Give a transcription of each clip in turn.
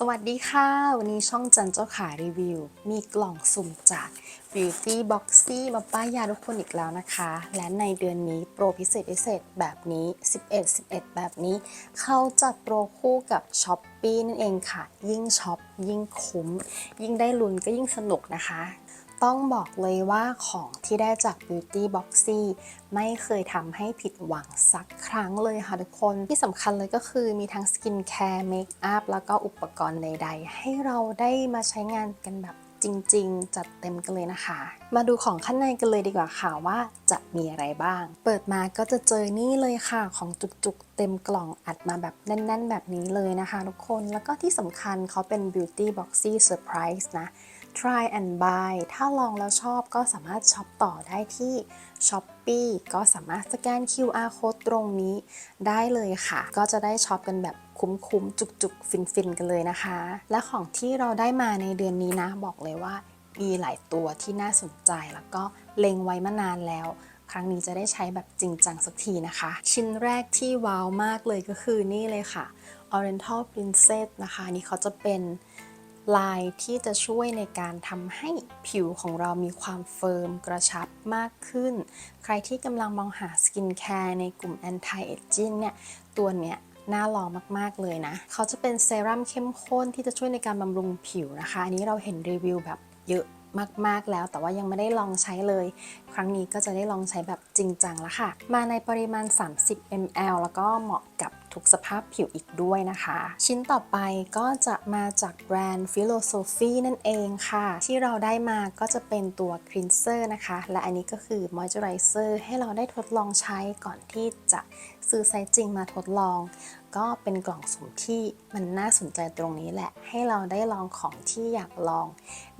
สวัสดีค่ะ วันนี้ช่องจันเจ้าขารีวิว มีกล่องสุ่มจาก Beauty Boxy มาป้ายยาทุกคนอีกแล้วนะคะ และในเดือนนี้โปรพิเศษพิเศษแบบนี้ 11 11 แบบนี้ เขาจัดโปรคู่กับ s h อ p e e นั่นเองค่ะ ยิ่งช็อปยิ่งคุ้ม ยิ่งได้ลุ้นก็ยิ่งสนุกนะคะ ต้องบอกเลยว่าของที่ได้จาก Beauty Boxy ไม่เคยทำให้ผิดหวังสักครั้งเลยค่ะทุกคน ที่สำคัญเลยก็คือมีทั้งสกินแคร์เมคอัพแล้วก็อุปกรณ์ใดๆ ให้เราได้มาใช้งานกันแบบจริงๆ จัดเต็มกันเลยนะคะ มาดูของข้างในกันเลยดีกว่าค่ะว่าจะมีอะไรบ้าง เปิดมาก็จะเจอนี่เลยค่ะ ของจุกๆ เต็มกล่องอัดมาแบบแน่น ๆ แบบนี้เลยนะคะทุกคน แล้วก็ที่สำคัญเขาเป็น Beauty Boxy Surprise นะ try and buy ถ้าลองแล้วชอบก็สามารถช็อปต่อได้ที่ s h อ p e e ก็สามารถสแกน QR code ตรงนี้ได้เลยค่ะ ก็จะได้ช็อปกันแบบคุ้มๆ จุกๆ ฟินๆ กันเลยนะคะ และของที่เราได้มาในเดือนนี้นะ บอกเลยว่า มีหลายตัวที่น่าสนใจแล้วก็เล็งไว้มานานแล้ว ครั้งนี้จะได้ใช้แบบจริงจังสักทีนะคะ ชิ้นแรกที่ว้าวมากเลยก็คือนี่เลยค่ะ Oriental Princess นะคะ นี่เขาจะเป็น ลายที่จะช่วยในการทำให้ผิวของเรามีความเฟิร์มกระชับมากขึ้น ใครที่กำลังมองหาสกินแคร์ในกลุ่ม anti aging เนี่ย ตัวเนี้ยน่าลองมาก ๆ เลยนะ เขาจะเป็นเซรั่มเข้มข้นที่จะช่วยในการบำรุงผิวนะคะ อันนี้เราเห็นรีวิวแบบเยอะมาก ๆ แล้ว แต่ว่ายังไม่ได้ลองใช้เลย ครั้งนี้ก็จะได้ลองใช้แบบจริงจังแล้วค่ะ มาในปริมาณ 30 ml แล้วก็เหมาะกับ ทุกสภาพผิวอีกด้วยนะคะ ชิ้นต่อไปก็จะมาจากแบรนด์ Philosophy นั่นเองค่ะ ที่เราได้มาก็จะเป็นตัวครีนเซอร์นะคะ และอันนี้ก็คือมอยส์เจอไรเซอร์ให้เราได้ทดลองใช้ก่อนที่จะซื้อไซส์จริงมาทดลอง ก็เป็นกล่องสุ่มที่มันน่าสนใจตรงนี้แหละ ให้เราได้ลองของที่อยากลอง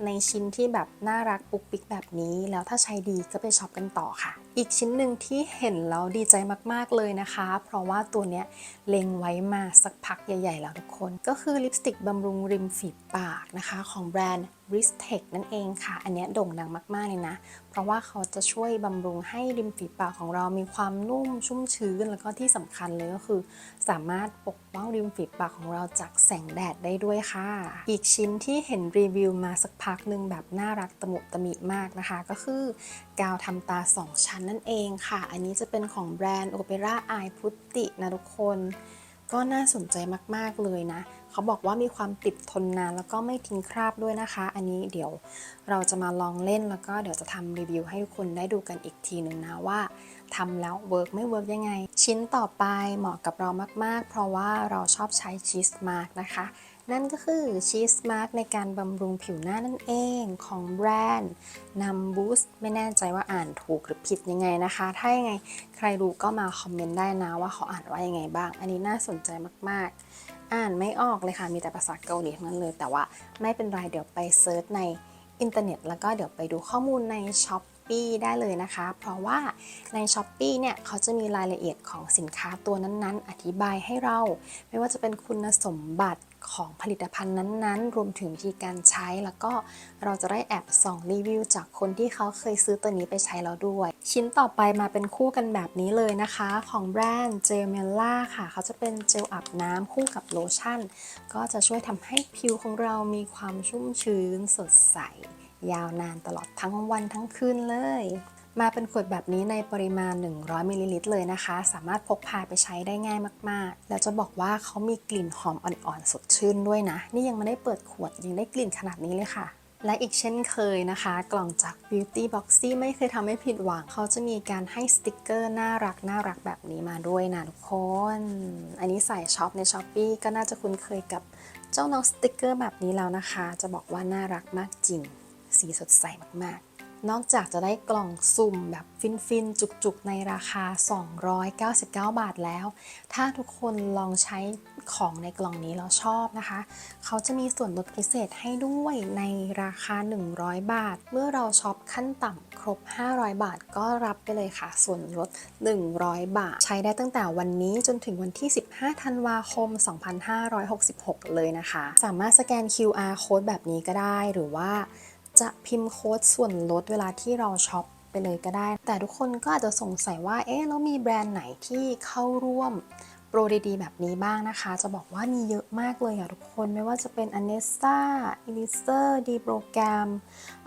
ในชิ้นที่แบบน่ารักปุกปิกแบบนี้แล้วถ้าใช้ดีก็ไปช็อปกันต่อค่ะ อีกชิ้นหนึ่งที่เห็นแล้วดีใจมากๆเลยนะคะ เพราะว่าตัวเนี้ยเล็งไว้มาสักพักใหญ่ ๆ แล้วทุกคน ก็คือลิปสติกบำรุงริมฝีปากนะคะ ของแบรนด์ r i s t e c นั่นเองค่ะ อันนี้โด่งดังมากๆเลยนะ เพราะว่าเขาจะช่วยบำรุงให้ริมฝีปากของเรามีความนุ่มชุ่มชื้น แล้วก็ที่สำคัญเลยก็คือ สามารถปกป้องริมฝีปากของเราจากแสงแดดได้ด้วยค่ะ อีกชิ้นที่เห็นรีวิวมาสักพักหนึ่งแบบน่ารักตะมุตะมิมากนะคะ ก็คือกาวทำตา 2 ชั้นนั่นเองค่ะ อันนี้จะเป็นของแบรนด์ Opera Eye Putty นะทุกคน ก็น่าสนใจมากๆเลยนะ เขาบอกว่ามีความติดทนนานแล้วก็ไม่ทิ้งคราบด้วยนะคะ อันนี้เดี๋ยวเราจะมาลองเล่นแล้วก็เดี๋ยวจะทำรีวิวให้ทุกคนได้ดูกันอีกทีหนึ่งนะว่าทำแล้วเวิร์กไม่เวิร์กยังไง ชิ้นต่อไปเหมาะกับเรามาก ๆ เพราะว่าเราชอบใช้ชีสมาร์กนะคะ นั่นก็คือชีสมาร์กในการบำรุงผิวหน้านั่นเองของแบรนด์นัมบูสไม่แน่ใจว่าอ่านถูกหรือผิดยังไงนะคะ ถ้ายังไงใครรู้ก็มาคอมเมนต์ได้นะว่าเขาอ่านว่ายังไงบ้าง อันนี้น่าสนใจมาก ๆ อ่านไม่ออกเลยค่ะ มีแต่ภาษาเกาหลีทั้งนั้นเลย แต่ว่าไม่เป็นไร เดี๋ยวไปเซิร์ชในอินเทอร์เน็ต แล้วก็เดี๋ยวไปดูข้อมูลในช้อป ปีได้เลยนะคะ เพราะว่าใน s h อ p e e เนี่ยเขาจะมีรายละเอียดของสินค้าตัวนั้นๆ อธิบายให้เรา ไม่ว่าจะเป็นคุณสมบัติของผลิตภัณฑ์นั้นๆ รวมถึงวิธีการใช้แล้วก็เราจะได้แอบส่องรีวิวจากคนที่เขาเคยซื้อตัวนี้ไปใช้แล้วด้วย ชิ้นต่อไปมาเป็นคู่กันแบบนี้เลยนะคะ ของแบรนด์เจลเมล่าค่ะ เขาจะเป็นเจลอาบน้ำคู่กับโลชั่น ก็จะช่วยทำให้ผิวของเรามีความชุ่มชื้นสดใส ยาวนานตลอดทั้งวันทั้งคืนเลย มาเป็นขวดแบบนี้ในปริมาณ 100มิลลิลิตรเลยนะคะ สามารถพกพาไปใช้ได้ง่ายมากๆ แล้วจะบอกว่าเขามีกลิ่นหอมอ่อนๆสดชื่นด้วยนะ นี่ยังไม่ได้เปิดขวดยังได้กลิ่นขนาดนี้เลยค่ะและอีกเช่นเคยนะคะ กล่องจาก Beauty Boxy ไม่เคยทำให้ผิดหวัง เขาจะมีการให้สติกเกอร์น่ารักน่ารักแบบนี้มาด้วยนะทุกคน อันนี้ใส่ช็อปใน s h อ p e e ก็น่าจะคุ้นเคยกับเจ้าน้องสติกเกอร์แบบนี้แล้วนะคะ จะบอกว่าน่ารักมากจริง สีสดใสมากๆ นอกจากจะได้กล่องสุ่มแบบฟินๆ จุกๆ ในราคา 299 บาทแล้ว ถ้าทุกคนลองใช้ของในกล่องนี้แล้วชอบนะคะ เขาจะมีส่วนลดพิเศษให้ด้วยในราคา 100 บาท เมื่อเราช็อปขั้นต่ำครบ 500 บาทก็รับไปเลยค่ะ ส่วนลด 100 บาท ใช้ได้ตั้งแต่วันนี้จนถึงวันที่ 15 ธันวาคม 2566 เลยนะคะ สามารถสแกน QR code แบบนี้ก็ได้หรือว่า จะพิมพ์โค้ดส่วนลดเวลาที่เราช็อปไปเลยก็ได้ แต่ทุกคนก็อาจจะสงสัยว่า เอ๊ะ แล้วมีแบรนด์ไหนที่เข้าร่วมโปรดีๆ แบบนี้บ้างนะคะ จะบอกว่ามีเยอะมากเลยอะทุกคน ไม่ว่าจะเป็น a n e s t a e l i s e r d p r o g r a m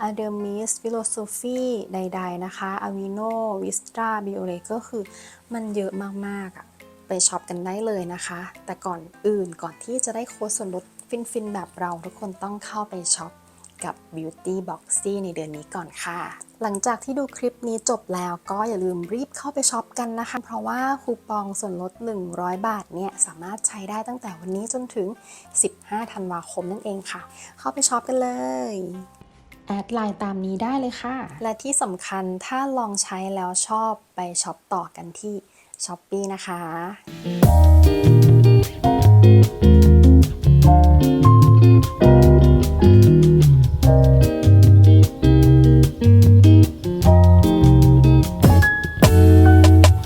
a d e m i s Philosophy ใด ๆ นะคะ Avino Vistra Biore ก็คือมันเยอะมากๆอะไปช็อปกันได้เลยนะคะ แต่ก่อนอื่นก่อนที่จะได้โค้ดส่วนลดฟินๆ แบบเราทุกคนต้องเข้าไปช็อป กับ Beauty Boxy ในเดือนนี้ก่อนค่ะ หลังจากที่ดูคลิปนี้จบแล้วก็อย่าลืมรีบเข้าไปช็อปกันนะคะ เพราะว่าคูปองส่วนลด 100 บาทเนี่ยสามารถใช้ได้ตั้งแต่วันนี้จนถึง 15 ธันวาคมนั่นเองค่ะ เข้าไปช็อปกันเลยแอดไลน์ตามนี้ได้เลยค่ะ และที่สำคัญถ้าลองใช้แล้วชอบไปช็อปต่อกันที่ s h อ p e e นะคะ